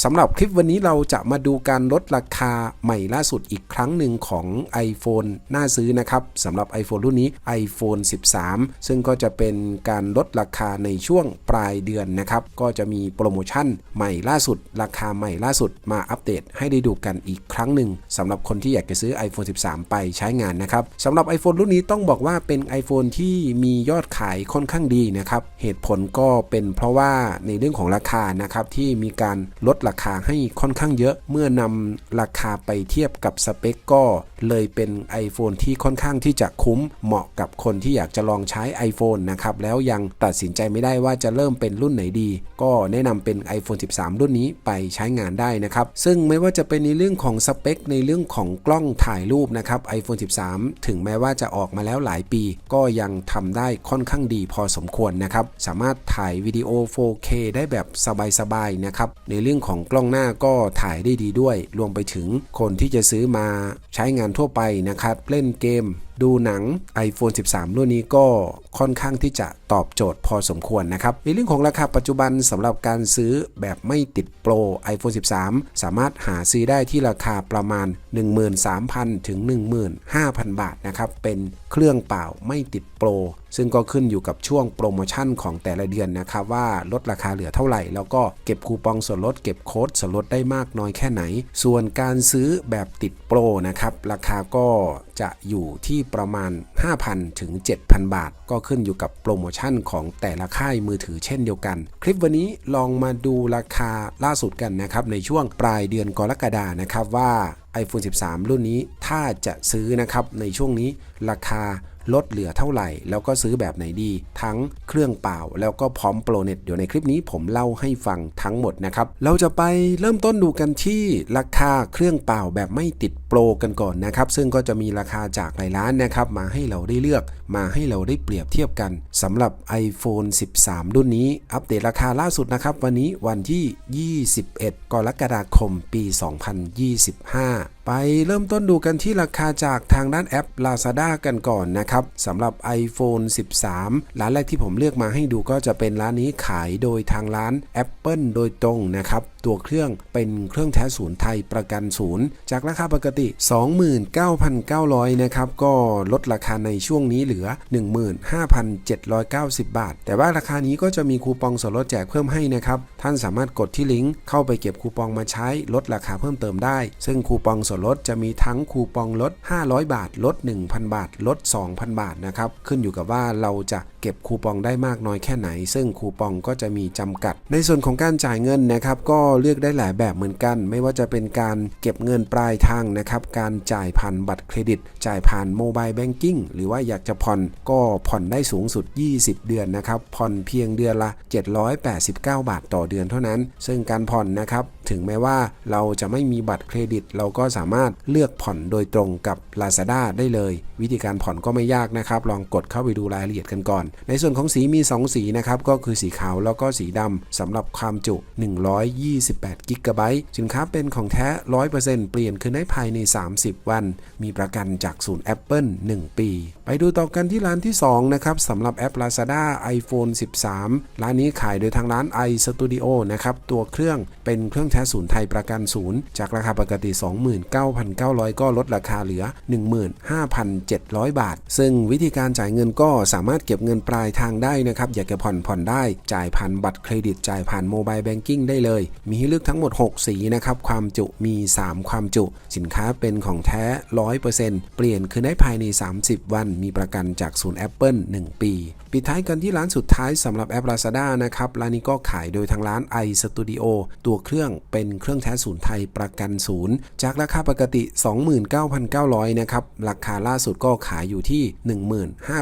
สำหรับคลิปวันนี้เราจะมาดูการลดราคาใหม่ล่าสุดอีกครั้งหนึ่งของ iPhone น่าซื้อนะครับสำหรับ iPhone รุ่นนี้ iPhone 13 ซึ่งก็จะเป็นการลดราคาในช่วงปลายเดือนนะครับ ก็จะมีโปรโมชั่นใหม่ล่าสุด ราคาใหม่ล่าสุดมาอัปเดตให้ได้ดูกันอีกครั้งหนึ่งสำหรับคนที่อยากจะซื้อ iPhone 13 ไปใช้งานนะครับสำหรับ iPhone รุ่นนี้ต้องบอกว่าเป็น iPhone ที่มียอดขายค่อนข้างดีนะครับเหตุผลก็เป็นเพราะว่าในเรื่องของราคานะครับที่มีการลดราคาให้ค่อนข้างเยอะ เมื่อนำราคาไปเทียบกับสเปคก็เลยเป็น iPhone ที่ค่อนข้างที่จะคุ้มเหมาะกับคนที่อยากจะลองใช้ iPhone นะครับแล้วยังตัดสินใจไม่ได้ว่าจะเริ่มเป็นรุ่นไหนดี ก็แนะนำเป็น iPhone 13 รุ่นนี้ไปใช้งานได้นะครับ ซึ่งไม่ว่าจะเป็นในเรื่องของสเปค ในเรื่องของกล้องถ่ายรูปนะครับ iPhone 13 ถึงแม้ว่าจะออกมาแล้วหลายปี ก็ยังทำได้ค่อนข้างดีพอสมควรนะครับ สามารถถ่ายวิดีโอ 4K ได้แบบสบายๆนะครับ ในเรื่องของของกล้องหน้าก็ถ่ายได้ดีด้วย รวมไปถึงคนที่จะซื้อมาใช้งานทั่วไปนะครับ เล่นเกมดูหนัง iPhone 13 รุ่นนี้ก็ค่อนข้างที่จะตอบโจทย์พอสมควรนะครับ ในเรื่องของราคาปัจจุบันสำหรับการซื้อแบบไม่ติดโปร iPhone 13 สามารถหาซื้อได้ที่ราคาประมาณ 13,000 ถึง 15,000 บาทนะครับ เป็นเครื่องเปล่าไม่ติดโปร ซึ่งก็ขึ้นอยู่กับช่วงโปรโมชั่นของแต่ละเดือนนะครับว่าลดราคาเหลือเท่าไหร่ แล้วก็เก็บคูปองส่วนลดเก็บโค้ดส่วนลดได้มากน้อยแค่ไหน ส่วนการซื้อแบบติดโปรนะครับราคาก็จะอยู่ที่ประมาณ 5,000 ถึง 7,000 บาท ก็ขึ้นอยู่กับโปรโมชั่นของแต่ละค่ายมือถือเช่นเดียวกัน คลิปวันนี้ลองมาดูราคาล่าสุดกันนะครับ ในช่วงปลายเดือนกรกฎานะครับว่า iPhone 13 รุ่นนี้ถ้าจะซื้อนะครับในช่วงนี้ราคา ลดเหลือเท่าไหร่ แล้วก็ซื้อแบบไหนดี ทั้งเครื่องเปล่า แล้วก็พร้อมโปรเน็ตเดี๋ยวในคลิปนี้ผมเล่าให้ฟังทั้งหมดนะครับ เราจะไปเริ่มต้นดูกันที่ราคาเครื่องเปล่าแบบไม่ติดโปรกันก่อนนะครับ ซึ่งก็จะมีราคาจากหลายร้านนะครับ มาให้เราได้เลือก มาให้เราได้เปรียบเทียบกันสำหรับ iPhone 13 รุ่นนี้ อัปเดตราคาล่าสุดนะครับ วันนี้วันที่ 21 กรกฎาคม ปี 2025 ไปเริ่มต้นดูกันที่ราคาจากทางด้านแอป Lazada กันก่อนนะครับสำหรับ iPhone 13 ร้านแรกที่ผมเลือกมาให้ดูก็จะเป็นร้านนี้ขายโดยทางร้าน Apple โดยตรงนะครับ ตัวเครื่องเป็นเครื่องแท้ศูนย์ไทยประกันศูนย์จากราคาปกติ 29,900 นะครับ ก็ลดราคาในช่วงนี้เหลือ 15,790 บาท แต่ว่าราคานี้ก็จะมีคูปองส่วนลดแจกเพิ่มให้นะครับ ท่านสามารถกดที่ลิงก์เข้าไปเก็บคูปองมาใช้ลดราคาเพิ่มเติมได้ ซึ่งคูปองส่วนลดจะมีทั้งคูปองลด 500 บาท ลด 1,000 บาท ลด 2,000 บาทนะครับ ขึ้นอยู่กับว่าเราจะเก็บคูปองได้มากน้อยแค่ไหน ซึ่งคูปองก็จะมีจำกัด ในส่วนของการจ่ายเงินนะครับ ก็เลือกได้หลายแบบเหมือนกัน ไม่ว่าจะเป็นการเก็บเงินปลายทางนะครับ การจ่ายผ่านบัตรเครดิต จ่ายผ่านโมบายแบงกิ้งหรือว่าอยากจะผ่อนก็ผ่อนได้สูงสุด 20 เดือนนะครับ ผ่อนเพียงเดือนละ 789 บาทต่อเดือนเท่านั้น ซึ่งการผ่อนนะครับถึงแม้ว่าเราจะไม่มีบัตรเครดิต เราก็สามารถเลือกผ่อนโดยตรงกับ Lazada ได้เลย วิธีการผ่อนก็ไม่ยากนะครับ ลองกดเข้าไปดูรายละเอียดกันก่อน ในส่วนของสีมี 2 สีนะครับก็คือสีขาวแล้วก็สีดำสำหรับความจุ 120 128กิกะไบต์สินค้าเป็นของแท้ 100%เปลี่ยนคืนได้ภายใน 30 วัน มีประกันจากศูนย์ Apple 1 ปี ไปดูต่อกันที่ร้านที่ 2 นะครับสำหรับแอป Lazada iPhone 13 ร้านนี้ขายโดยทางร้าน iStudio นะครับ ตัวเครื่องเป็นเครื่องแท้ศูนย์ไทยประกันศูนย์ จากราคาปกติ 29,900 ก็ลดราคาเหลือ 15,700 บาท ซึ่งวิธีการจ่ายเงินก็สามารถเก็บเงินปลายทางได้นะครับ อยากจะผ่อนผ่อนได้ จ่ายผ่านบัตรเครดิต จ่ายผ่านโมบายแบงกิ้งได้เลยมีให้เลือกทั้งหมด 6 สีนะครับ ความจุมี 3 ความจุ สินค้าเป็นของแท้ 100%เปลี่ยนคืนได้ภายใน 30 วัน มีประกันจากศูนย์ Apple 1 ปี ปิดท้ายกันที่ร้านสุดท้ายสำหรับแอป Lazada นะครับ ร้านนี้ก็ขายโดยทางร้าน iStudio ตัวเครื่องเป็นเครื่องแท้ศูนย์ไทยประกันศูนย์ จากราคาปกติ 29,900 นะครับ ราคาล่าสุดก็ขายอยู่ที่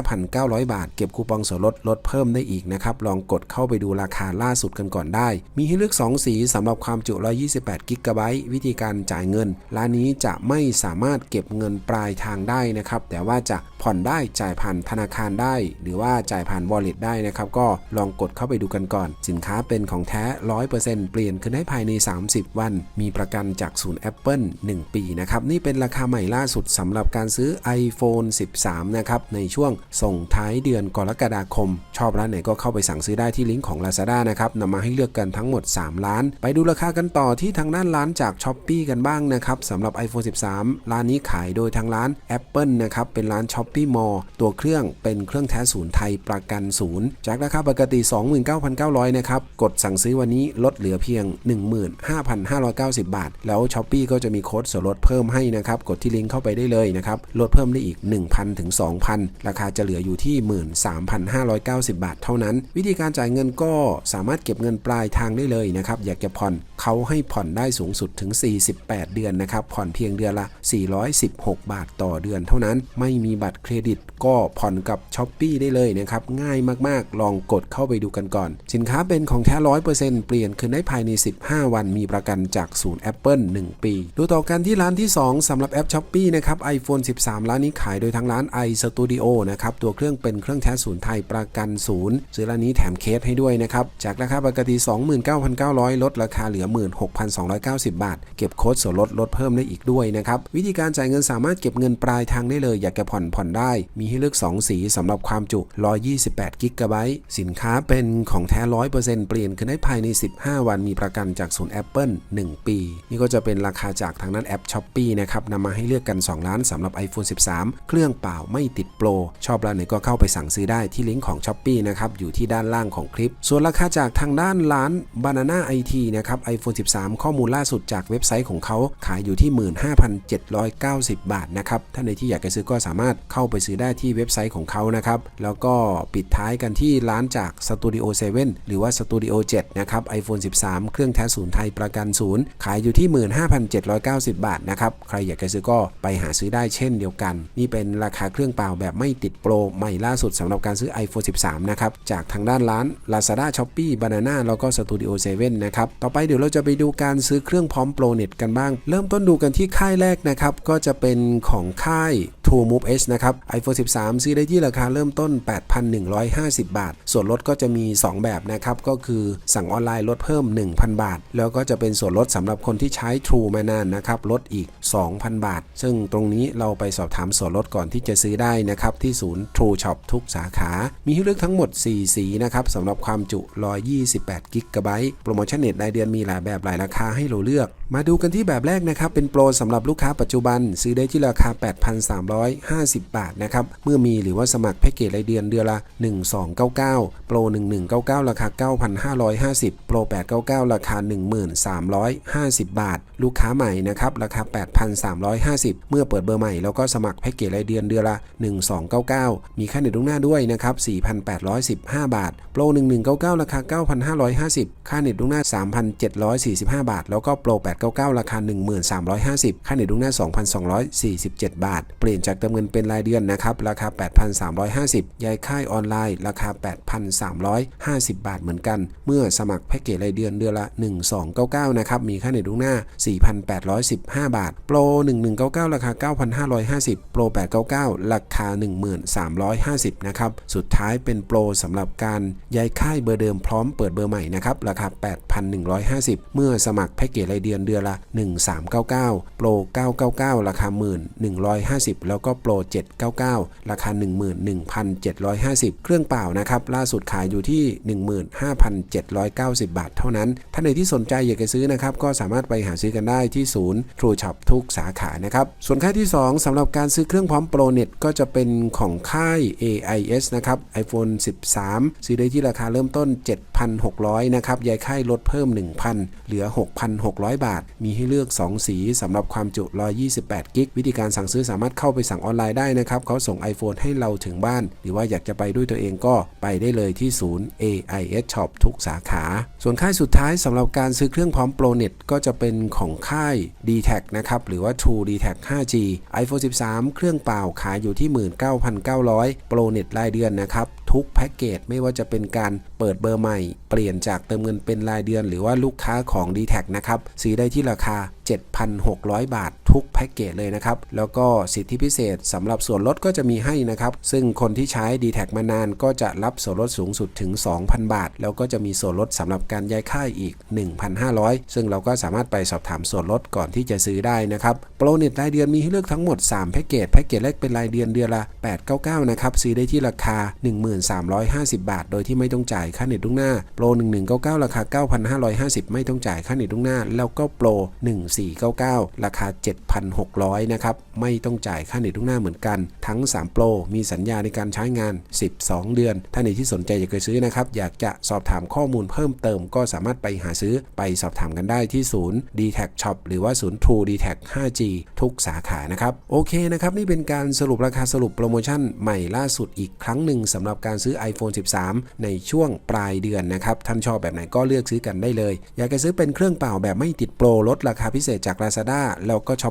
15,900 บาท เก็บคูปองส่วนลดลดเพิ่มได้อีกนะครับ ลองกดเข้าไปดูราคาล่าสุดกันก่อนได้ มีให้เลือก 2 สีสำหรับความจุ 128 กิกะไบต์วิธีการจ่ายเงิน ร้านนี้จะไม่สามารถเก็บเงินปลายทางได้นะครับ แต่ว่าจะผ่อนได้จ่ายผ่านธนาคารได้ หรือว่าจ่ายผ่าน wallet ได้นะครับ ก็ลองกดเข้าไปดูกันก่อน สินค้าเป็นของแท้ 100%เปลี่ยนขึ้นได้ภายใน 30 วัน มีประกันจากศูนย์ Apple 1 ปีนะครับ นี่เป็นราคาใหม่ล่าสุดสำหรับการซื้อ iPhone 13 นะครับในช่วงส่งท้ายเดือนกรกฎาคม ชอบร้านไหนก็เข้าไปสั่งซื้อได้ที่ลิงก์ของ Lazada นะครับนำมาให้เลือกกันทั้งหมด 3 ร้านไปดูราคากันต่อที่ทางด้านร้านจาก s h อ p e e กันบ้างนะครับสำหรับ iPhone 13 ร้านนี้ขายโดยทางร้าน Apple นะครับ เป็นร้าน s h o p e e Mall ตัวเครื่องเป็นเครื่องแท้ศูนย์ไทยประกันศูนย์จากราคาปกติ 29,900 นะครับ กดสั่งซื้อวันนี้ลดเหลือเพียง 15,590 บาท แล้ว s h อ p e e ก็จะมีโค้ดส่วนลดเพิ่มให้นะครับ กดที่ลิงก์เข้าไปได้เลยนะครับ ลดเพิ่มได้อีก 1,000ถึง2,000 ราคาจะเหลืออยู่ที่ 13,590 บาท เท่านั้น วิธีการจ่ายเงินก็สามารถเก็บเงินปลายทางได้เลยนะครับ อยากจะผ่อนเขาให้ผ่อนได้สูงสุดถึง 48 เดือนนะครับ ผ่อนเพียงเดือนละ 416 บาทต่อเดือนเท่านั้น ไม่มีบัตรเครดิตก็ผ่อนกับ s h อ p e e ได้เลยนะครับ ง่ายมากๆ ลองกดเข้าไปดูกันก่อน สินค้าเป็นของแท้ร้อยเปอร์เซ็นต์เปลี่ยนคืนได้ภายใน 15 วัน มีประกันจากศูนย์ Apple 1 ปี ดูต่อกันที่ร้านที่ 2สำหรับแอป s h อ p e e นะครับ iPhone 13 ร้านนี้ขายโดยทางร้าน iStudio นะครับ ตัวเครื่องเป็นเครื่องแท้ศูนย์ไทยประกันศูนย์ซื้อร้านนี้แถมเคสให้ด้วยนะครับ จากราคาปกติ 29,900 ลดราคาเหลือ 16,290 บาท เก็บโค้ดส่วนลดลดเพิ่มได้อีกด้วยนะครับ วิธีการจ่ายเงินสามารถเก็บเงินปลายทางได้เลย อยากจะผ่อนผ่อนได้ มีให้เลือก 2 สีสำหรับความจุ 128 กิกะไบต์สินค้าเป็นของแท้ 100%เปลี่ยนคืนได้ภายใน 15 วันมีประกันจากศูนย์ Apple 1 ปี นี่ก็จะเป็นราคาจากทางนั้นแอป s h อ p e e นะครับนำมาให้เลือกกัน 2 ล้านสำหรับ iPhone 13 เครื่องเปล่าไม่ติดโปรชอบร้านไหนก็เข้าไปสั่งซื้อได้ที่ลิงก์ของ s h อ p e e นะครับอยู่ที่ด้านล่างของคลิป ส่วนราคาจากทางด้านร้าน Banana IT นะครับ iPhone 13 ข้อมูลล่าสุดจากเว็บไซต์ของเขาขายอยู่ที่ 15,790 บาทนะครับ ท่านในที่อยากจะซื้อก็สามารถเข้าไปซื้อได้ที่เว็บไซต์ของเขานะครับ แล้วก็ปิดท้ายกันที่ร้านจาก Studio 7 หรือว่า Studio 7 นะครับ iPhone 13 เครื่องแท้ศูนย์ไทยประกันศูนย์ขายอยู่ที่ 15,790 บาทนะครับ ใครอยากจะซื้อก็ไปหาซื้อได้เช่นเดียวกัน นี่เป็นราคาเครื่องเปล่าแบบไม่ติดโปรใหม่ล่าสุดสำหรับการซื้อ iPhone 13 นะครับ จากทางด้านร้าน Lazada Shopee Banana แล้วก็ Studio 7 นะครับต่อไปเดี๋ยวเราจะไปดูการซื้อเครื่องพร้อมโปรเน็ตกันบ้าง เริ่มต้นดูกันที่ค่ายแรกนะครับ ก็จะเป็นของค่าย True Move H นะครับ iPhone 13 ซื้อได้ที่ราคาเริ่มต้น 8,150 บาท ส่วนลดก็จะมี 2 แบบนะครับ ก็คือสั่งออนไลน์ลดเพิ่ม 1,000 บาท แล้วก็จะเป็นส่วนลดสำหรับคนที่ใช้ True มานานนะครับ ลดอีก 2,000 บาท ซึ่งตรงนี้เราไปสอบถามส่วนลดก่อนที่จะซื้อได้นะครับ ที่ศูนย์ True Shop ทุกสาขา มีให้เลือกทั้งหมด 4 สีนะครับสำหรับความจุ 128 กิกะไบต์โปรโมชั่นเน็ตรายเดือนมีหลายแบบหลายราคาให้เราเลือก มาดูกันที่แบบแรกนะครับ เป็นโปรสำหรับลูกค้าปัจจุบัน ซื้อได้ที่ราคา 8,350 บาทนะครับ เมื่อมีหรือว่าสมัครแพ็กเกจรายเดือนเดือนละ 1299 โปร 1199 ราคา 9,550 โปร 899 ราคา 1350 บาท ลูกค้าใหม่นะครับราคา 8,350 เมื่อเปิดเบอร์ใหม่แล้วก็สมัครแพ็กเกจรายเดือนเดือนละ 1299 มีค่าเน็ตล่วงหน้าด้วยนะครับ4,815 บาท โปร 1199 ราคา 9,550 ค่าเน็ตล่วงหน้า3,745 บาท แล้วก็โปร 899 ราคา 1350 ค่าเน็ตล่วงหน้า 2,247 บาท เปลี่ยนจากเติมเงินเป็นรายเดือนนะครับ ราคา 8,350ย้ายค่ายออนไลน์ ราคา 8,350 บาทเหมือนกัน เมื่อสมัครแพ็กเกจรายเดือนเดือนละ 1299 นะครับ มีค่าเน็ตล่วงหน้า 4,815 บาท โปร 1199 ราคา 9,550 โปร 899 ราคา 1350 นะครับ สุดท้ายเป็นโปรสำหรับการย้ายค่ายเบอร์เดิมพร้อมเปิดเบอร์ใหม่นะครับ ราคา 8,100 8,150 เมื่อสมัครแพ็กเกจรายเดือนเดือนละ 1399 โปร 999 ราคา 1,150 แล้วก็โปร 799 ราคา 11,750 เครื่องเปล่านะครับล่าสุดขายอยู่ที่ 15,790 บาทเท่านั้น ท่านใดที่สนใจอยากจะซื้อนะครับก็สามารถไปหาซื้อกันได้ที่ศูนย์ True Shop ทุกสาขานะครับ ส่วนค่ายที่ 2สำหรับการซื้อเครื่องพร้อมโปรเน็ตก็จะเป็นของค่าย AIS นะครับ iPhone 13 ซื้อได้ที่ราคาเริ่มต้น 7,600 นะครับยายค่ายลดเพิ่ม1,000 เหลือ 6,600 บาท มีให้เลือก 2 สีสำหรับความจุ 128 กิก วิธีการสั่งซื้อสามารถเข้าไปสั่งออนไลน์ได้นะครับเขาส่ง iPhone ให้เราถึงบ้าน หรือว่าอยากจะไปด้วยตัวเองก็ไปได้เลยที่ศูนย์ AIS Shop ทุกสาขา ส่วนค่ายสุดท้ายสำหรับการซื้อเครื่องพร้อมโปรเน็ตก็จะเป็นของค่าย d t a c นะครับหรือว่า True d t a c 5G iPhone 13 เครื่องเปล่าขายอยู่ที่ 19,900โปรเน็ตรายเดือนนะครับ ทุกแพ็กเกจไม่ว่าจะเป็นการเปิดเบอร์ใหม่ เปลี่ยนจากเติมเงินเป็นรายเดือน หรือว่าลูกค้าของ d t แทนะครับซื้อได้ที่ราคา 7,600 บาท ทุกแพ็กเกจเลยนะครับ แล้วก็สิทธิพิเศษสำหรับส่วนลดก็จะมีให้นะครับ ซึ่งคนที่ใช้ d t แทมานานก็จะรับส่วนลดสูงสุดถึง 2,000 บาท แล้วก็จะมีส่วนลดสำหรับการย้ายค่ายอีก 1,500 ซึ่งเราก็สามารถไปสอบถามส่วนลดก่อนที่จะซื้อได้นะครับโปรเน็ตรายเดือนมีให้เลือกทั้งหมด3แพ็กเกจแพ็กเกจแรกเป็นรายเดือนเดือนละ 899 นะครับซื้อได้ที่ราคา 1350 บาท โดยที่ไม่ต้องจ่ายค่าเน็ตล่วงหน้าโปร 1199 ราคา 9,550 ไม่ต้องจ่ายค่าเน็ตล่วงหน้า แล้วก็โปร 1499 ราคา7,600 นะครับ ไม่ต้องจ่ายค่าเน็ตล่วงหน้าเหมือนกัน ทั้ง 3 โปร มีสัญญาในการใช้งาน 12 เดือนถ้านในที่สนใจอยากจะซื้อนะครับ อยากจะสอบถามข้อมูลเพิ่มเติม ก็สามารถไปหาซื้อไปสอบถามกันได้ที่ศูนย์ d t a c Shop หรือว่าศูนย์ True d t a c 5G ทุกสาขานะครับ โอเคนะครับ นี่เป็นการสรุปราคาสรุปโปรโมชั่นใหม่ล่าสุดอีกครั้งหนึ่งสำหรับการซื้อ iPhone 13 ในช่วงปลายเดือนนะครับ ท่านชอบแบบไหนก็เลือกซื้อกันได้เลย อยากจะซื้อเป็นเครื่องเปล่าแบบไม่ติดโปรลดราคาพิเศษจาก Lazada แล้วก็ s h อ